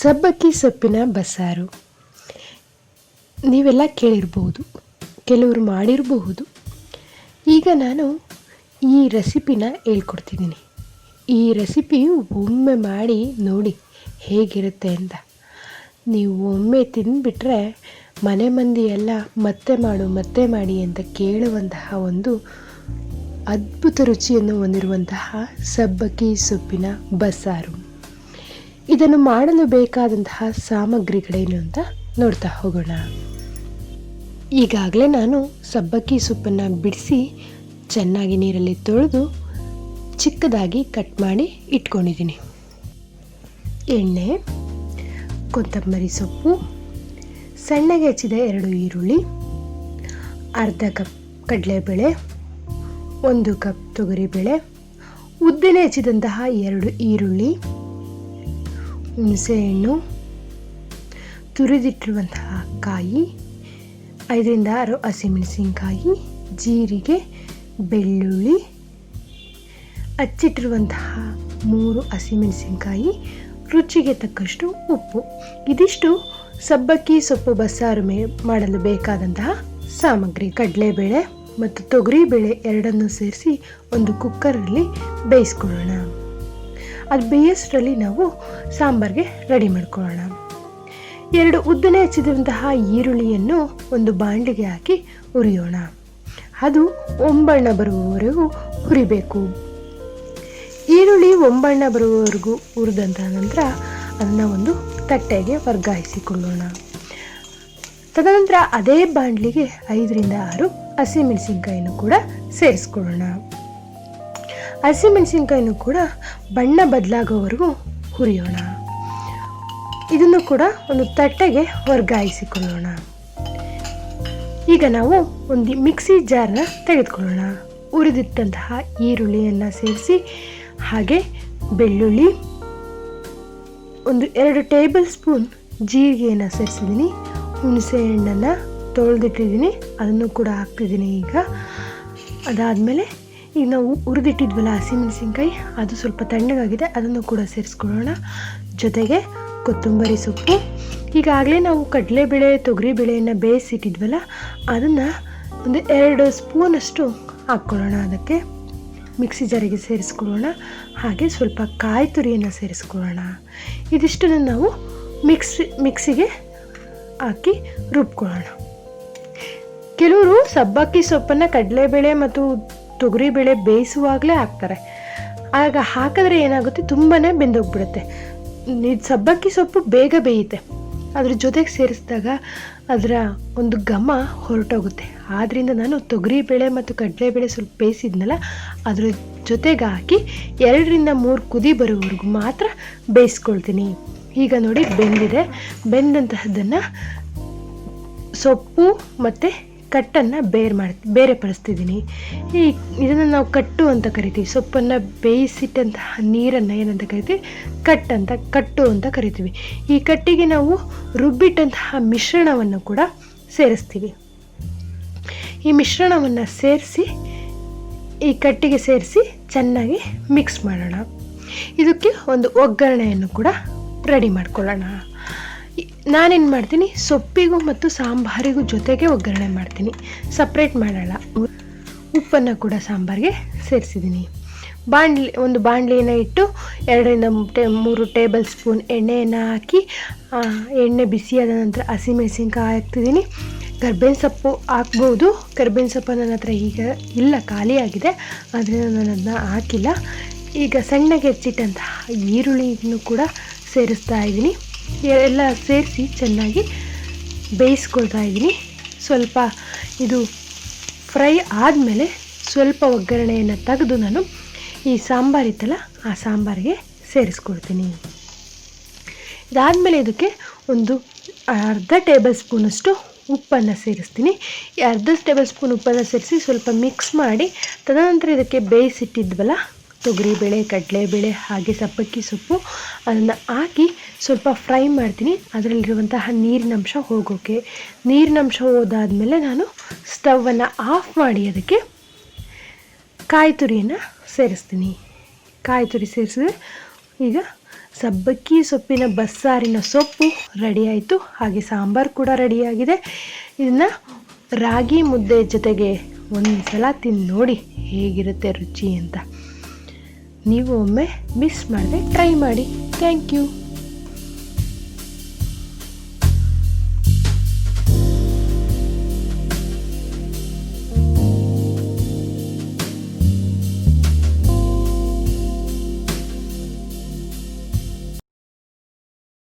ಸಬ್ಬಕ್ಕಿ ಸೊಪ್ಪಿನ ಬಸ್ಸಾರು ನೀವೆಲ್ಲ ಕೇಳಿರ್ಬೋದು, ಕೆಲವರು ಮಾಡಿರಬಹುದು. ಈಗ ನಾನು ಈ ರೆಸಿಪಿನ ಹೇಳ್ಕೊಡ್ತಿದ್ದೀನಿ. ಈ ರೆಸಿಪಿ ಒಮ್ಮೆ ಮಾಡಿ ನೋಡಿ ಹೇಗಿರುತ್ತೆ ಅಂತ. ನೀವು ಒಮ್ಮೆ ತಿಂದುಬಿಟ್ರೆ ಮನೆ ಮಂದಿ ಎಲ್ಲ ಮತ್ತೆ ಮಾಡು, ಮತ್ತೆ ಮಾಡಿ ಅಂತ ಕೇಳುವಂತಹ ಒಂದು ಅದ್ಭುತ ರುಚಿಯನ್ನು ಹೊಂದಿರುವಂತಹ ಸಬ್ಬಕ್ಕಿ ಸೊಪ್ಪಿನ ಬಸ್ಸಾರು ಇದನ್ನು ಮಾಡಲು ಬೇಕಾದಂತಹ ಸಾಮಗ್ರಿಗಳೇನು ಅಂತ ನೋಡ್ತಾ ಹೋಗೋಣ. ಈಗಾಗಲೇ ನಾನು ಸಬ್ಬಕ್ಕಿ ಸೊಪ್ಪನ್ನು ಬಿಡಿಸಿ ಚೆನ್ನಾಗಿ ನೀರಲ್ಲಿ ತೊಳೆದು ಚಿಕ್ಕದಾಗಿ ಕಟ್ ಮಾಡಿ ಇಟ್ಕೊಂಡಿದ್ದೀನಿ. ಎಣ್ಣೆ, ಕೊತ್ತಂಬರಿ ಸೊಪ್ಪು, ಸಣ್ಣಗೆ ಹೆಚ್ಚಿದ ಎರಡು ಈರುಳ್ಳಿ, ಅರ್ಧ ಕಪ್ ಕಡಲೆಬೇಳೆ, ಒಂದು ಕಪ್ ತೊಗರಿಬೇಳೆ, ಉದ್ದಿನ ಹೆಚ್ಚಿದಂತಹ ಎರಡು ಈರುಳ್ಳಿ ಹುಣಸೆಹಣ್ಣು, ತುರಿದಿಟ್ಟಿರುವಂತಹ ಕಾಯಿ, ಐದರಿಂದ ಆರು ಹಸಿಮೆಣಸಿನಕಾಯಿ, ಜೀರಿಗೆ, ಬೆಳ್ಳುಳ್ಳಿ ಹಚ್ಚಿಟ್ಟಿರುವಂತಹ ಮೂರು ಹಸಿಮೆಣಸಿನಕಾಯಿ, ರುಚಿಗೆ ತಕ್ಕಷ್ಟು ಉಪ್ಪು. ಇದಿಷ್ಟು ಸಬ್ಬಕ್ಕಿ, ಸೊಪ್ಪು ಬಸ್ಸಾರು ಮೇ ಮಾಡಲು ಬೇಕಾದಂತಹ ಸಾಮಗ್ರಿ. ಕಡಲೆಬೇಳೆ ಮತ್ತು ತೊಗರಿಬೇಳೆ ಎರಡನ್ನೂ ಸೇರಿಸಿ ಒಂದು ಕುಕ್ಕರಲ್ಲಿ ಬೇಯಿಸ್ಕೊಳ್ಳೋಣ. ಅದು ಬೇಯಿಸೋದ್ರಲ್ಲಿ ನಾವು ಸಾಂಬಾರಿಗೆ ರೆಡಿ ಮಾಡ್ಕೊಳ್ಳೋಣ. ಎರಡು ಉದ್ದನೆ ಹಚ್ಚಿದಂತಹ ಈರುಳ್ಳಿಯನ್ನು ಒಂದು ಬಾಂಡಿಗೆ ಹಾಕಿ ಹುರಿಯೋಣ. ಅದು ಒಂಬಣ್ಣ ಬರುವವರೆಗೂ ಹುರಿಬೇಕು. ಈರುಳ್ಳಿ ಒಂಬಣ್ಣ ಬರುವವರೆಗೂ ಹುರಿದಂತಹ ನಂತರ ಅದನ್ನು ಒಂದು ತಟ್ಟೆಗೆ ವರ್ಗಾಯಿಸಿಕೊಳ್ಳೋಣ. ತದನಂತರ ಅದೇ ಬಾಂಡ್ಲಿಗೆ ಐದರಿಂದ ಆರು ಹಸಿಮೆಣಸಿನ್ಕಾಯಿನೂ ಕೂಡ ಸೇರಿಸ್ಕೊಳ್ಳೋಣ. ಹಸಿಮೆಣಸಿನ್ಕಾಯಿನೂ ಕೂಡ ಬಣ್ಣ ಬದಲಾಗೋವರೆಗೂ ಹುರಿಯೋಣ. ಇದನ್ನು ಕೂಡ ಒಂದು ತಟ್ಟೆಗೆ ವರ್ಗಾಯಿಸಿಕೊಳ್ಳೋಣ. ಈಗ ನಾವು ಒಂದು ಮಿಕ್ಸಿ ಜಾರ್ನ ತೆಗೆದುಕೊಳ್ಳೋಣ. ಉರಿದಿಟ್ಟಂತಹ ಈರುಳ್ಳಿಯನ್ನು ಸೇರಿಸಿ, ಹಾಗೆ ಬೆಳ್ಳುಳ್ಳಿ, ಒಂದು ಎರಡು ಟೇಬಲ್ ಸ್ಪೂನ್ ಜೀರಿಗೆಯನ್ನು ಸೇರಿಸಿದ್ದೀನಿ. ಹುಣಸೆ ಹಣ್ಣನ್ನು ತೊಳೆದಿಟ್ಟಿದ್ದೀನಿ, ಅದನ್ನು ಕೂಡ ಹಾಕ್ತಿದ್ದೀನಿ ಈಗ. ಅದಾದಮೇಲೆ ಈಗ ನಾವು ಹುರಿದಿಟ್ಟಿದ್ವಲ್ಲ ಹಸಿಮೆಣಸಿನ್ಕಾಯಿ, ಅದು ಸ್ವಲ್ಪ ತಣ್ಣಗಾಗಿದೆ, ಅದನ್ನು ಕೂಡ ಸೇರಿಸ್ಕೊಳ್ಳೋಣ. ಜೊತೆಗೆ ಕೊತ್ತಂಬರಿ ಸೊಪ್ಪು. ಈಗಾಗಲೇ ನಾವು ಕಡಲೆಬೇಳೆ, ತೊಗರಿಬೇಳೆಯನ್ನು ಬೇಯಿಸಿಟ್ಟಿದ್ವಲ್ಲ, ಅದನ್ನು ಒಂದು ಎರಡು ಸ್ಪೂನಷ್ಟು ಹಾಕ್ಕೊಳ್ಳೋಣ ಅದಕ್ಕೆ. ಮಿಕ್ಸಿ ಜಾರಿಗೆ ಸೇರಿಸ್ಕೊಳ್ಳೋಣ. ಹಾಗೆ ಸ್ವಲ್ಪ ಕಾಯಿ ತುರಿಯನ್ನು ಸೇರಿಸ್ಕೊಳ್ಳೋಣ. ಇದಿಷ್ಟನ್ನು ನಾವು ಮಿಕ್ಸಿ, ಮಿಕ್ಸಿಗೆ ಹಾಕಿ ರುಬ್ಕೊಳ್ಳೋಣ. ಕೆಲವರು ಸಬ್ಬಕ್ಕಿ ಸೊಪ್ಪನ್ನು ಕಡಲೆಬೇಳೆ ಮತ್ತು ತೊಗರಿಬೇಳೆ ಬೇಯಿಸುವಾಗಲೇ ಹಾಕ್ತಾರೆ. ಆಗ ಹಾಕಿದ್ರೆ ಏನಾಗುತ್ತೆ? ತುಂಬಾ ಬೆಂದೋಗ್ಬಿಡುತ್ತೆ. ಇದು ಸಬ್ಬಕ್ಕಿ ಸೊಪ್ಪು ಬೇಗ ಬೇಯುತ್ತೆ. ಅದ್ರ ಜೊತೆಗೆ ಸೇರಿಸಿದಾಗ ಅದರ ಒಂದು ಘಮ ಹೊರಟೋಗುತ್ತೆ. ಆದ್ದರಿಂದ ನಾನು ತೊಗರಿಬೇಳೆ ಮತ್ತು ಕಡಲೆಬೇಳೆ ಸ್ವಲ್ಪ ಬೇಯಿಸಿದ್ನಲ್ಲ, ಅದ್ರ ಜೊತೆಗೆ ಹಾಕಿ ಎರಡರಿಂದ ಮೂರು ಕುದಿ ಬರೋವರೆಗೂ ಮಾತ್ರ ಬೇಯಿಸ್ಕೊಳ್ತೀನಿ. ಈಗ ನೋಡಿ ಬೆಂದಿದೆ. ಬೆಂದಂತಹದ್ದನ್ನು ಸೊಪ್ಪು ಮತ್ತು ಕಟ್ಟನ್ನು ಬೇರೆ ಮಾಡಿ, ಬೇರೆ ಪಡಿಸ್ತಿದ್ದೀನಿ ಈ ಇದನ್ನು ನಾವು ಕಟ್ಟು ಅಂತ ಕರಿತೀವಿ. ಸೊಪ್ಪನ್ನು ಬೇಯಿಸಿಟ್ಟಂತಹ ನೀರನ್ನು ಏನಂತ ಕರಿತೀವಿ? ಕಟ್ ಅಂತ, ಕಟ್ಟು ಅಂತ ಕರಿತೀವಿ. ಈ ಕಟ್ಟಿಗೆ ನಾವು ರುಬ್ಬಿಟ್ಟಂತಹ ಮಿಶ್ರಣವನ್ನು ಕೂಡ ಸೇರಿಸ್ತೀವಿ. ಈ ಮಿಶ್ರಣವನ್ನು ಸೇರಿಸಿ, ಈ ಕಟ್ಟಿಗೆ ಸೇರಿಸಿ ಚೆನ್ನಾಗಿ ಮಿಕ್ಸ್ ಮಾಡೋಣ. ಇದಕ್ಕೆ ಒಂದು ಒಗ್ಗರಣೆಯನ್ನು ಕೂಡ ರೆಡಿ ಮಾಡ್ಕೊಳ್ಳೋಣ. ನಾನೇನು ಮಾಡ್ತೀನಿ? ಸೊಪ್ಪಿಗೂ ಮತ್ತು ಸಾಂಬಾರಿಗೂ ಜೊತೆಗೆ ಒಗ್ಗರಣೆ ಮಾಡ್ತೀನಿ. ಸಪ್ರೇಟ್ ಮಾಡಲ್ಲ. ಉಪ್ಪನ್ನು ಕೂಡ ಸಾಂಬಾರಿಗೆ ಸೇರಿಸಿದ್ದೀನಿ. ಬಾಣಲಿ ಒಂದು ಬಾಣಲಿನ ಇಟ್ಟು ಎರಡರಿಂದ ಟೇ ಮೂರು ಟೇಬಲ್ ಸ್ಪೂನ್ ಎಣ್ಣೆಯನ್ನು ಹಾಕಿ ಎಣ್ಣೆ ಬಿಸಿಯಾದ ನಂತರ ಹಸಿಮೆಣಸಿನ್ಕಾಯಿ ಹಾಕ್ತಿದ್ದೀನಿ. ಕರ್ಬೇವಿನ ಸೊಪ್ಪು ಹಾಕ್ಬೋದು. ಕರ್ಬೇವಿನ ಸೊಪ್ಪು ನನ್ನ ಹತ್ರ ಈಗ ಇಲ್ಲ ಖಾಲಿಯಾಗಿದೆ ಆದ್ದರಿಂದ ನಾನು ಅದನ್ನ ಹಾಕಿಲ್ಲ. ಈಗ ಸಣ್ಣಗೆ ಹೆಚ್ಚಿಟ್ಟಂತಹ ಈರುಳ್ಳಿಯನ್ನು ಕೂಡ ಸೇರಿಸ್ತಾ ಇದ್ದೀನಿ. ಎಲ್ಲ ಸೇರಿಸಿ ಚೆನ್ನಾಗಿ ಬೇಯಿಸ್ಕೊಳ್ತಾ ಇದ್ದೀನಿ. ಸ್ವಲ್ಪ ಇದು ಫ್ರೈ ಆದಮೇಲೆ ಸ್ವಲ್ಪ ಒಗ್ಗರಣೆಯನ್ನು ತೆಗೆದು ನಾನು ಈ ಸಾಂಬಾರಿತ್ತಲ್ಲ ಆ ಸಾಂಬಾರಿಗೆ ಸೇರಿಸ್ಕೊಳ್ತೀನಿ. ಇದಾದಮೇಲೆ ಇದಕ್ಕೆ ಒಂದು ಅರ್ಧ ಟೇಬಲ್ ಸ್ಪೂನಷ್ಟು ಉಪ್ಪನ್ನು ಸೇರಿಸ್ತೀನಿ. ಈ ಅರ್ಧ ಟೇಬಲ್ ಸ್ಪೂನ್ ಉಪ್ಪನ್ನು ಸೇರಿಸಿ ಸ್ವಲ್ಪ ಮಿಕ್ಸ್ ಮಾಡಿ, ತದನಂತರ ಇದಕ್ಕೆ ಬೇಯಿಸಿಟ್ಟಿದ್ವಲ್ಲ ತೊಗರಿಬೇಳೆ ಕಡಲೆಬೇಳೆ ಹಾಗೆ ಸಬ್ಬಕ್ಕಿ ಸೊಪ್ಪು, ಅದನ್ನು ಹಾಕಿ ಸ್ವಲ್ಪ ಫ್ರೈ ಮಾಡ್ತೀನಿ. ಅದರಲ್ಲಿರುವಂತಹ ನೀರಿನಂಶ ಹೋಗೋಕ್ಕೆ ನೀರಿನಂಶ ಹೋದಾದಮೇಲೆ ನಾನು ಸ್ಟವನ್ನು ಆಫ್ ಮಾಡಿ ಅದಕ್ಕೆ ಕಾಯಿ ತುರಿಯನ್ನು ಸೇರಿಸ್ತೀನಿ. ಕಾಯಿ ತುರಿ ಸೇರಿಸಿದ್ರೆ ಈಗ ಸಬ್ಬಕ್ಕಿ ಸೊಪ್ಪಿನ ಬಸ್ಸಾರಿನ ಸೊಪ್ಪು ರೆಡಿಯಾಯಿತು ಹಾಗೆ ಸಾಂಬಾರು ಕೂಡ ರೆಡಿಯಾಗಿದೆ ಇದನ್ನು ರಾಗಿ ಮುದ್ದೆ ಜೊತೆಗೆ ಒಂದು ಸಲ ತಿಂದು ನೋಡಿ ಹೇಗಿರುತ್ತೆ ರುಚಿ ಅಂತ. ನೀವು ಒಮ್ಮೆ ಮಿಸ್ ಮಾಡದೆ ಟ್ರೈ ಮಾಡಿ. Thank you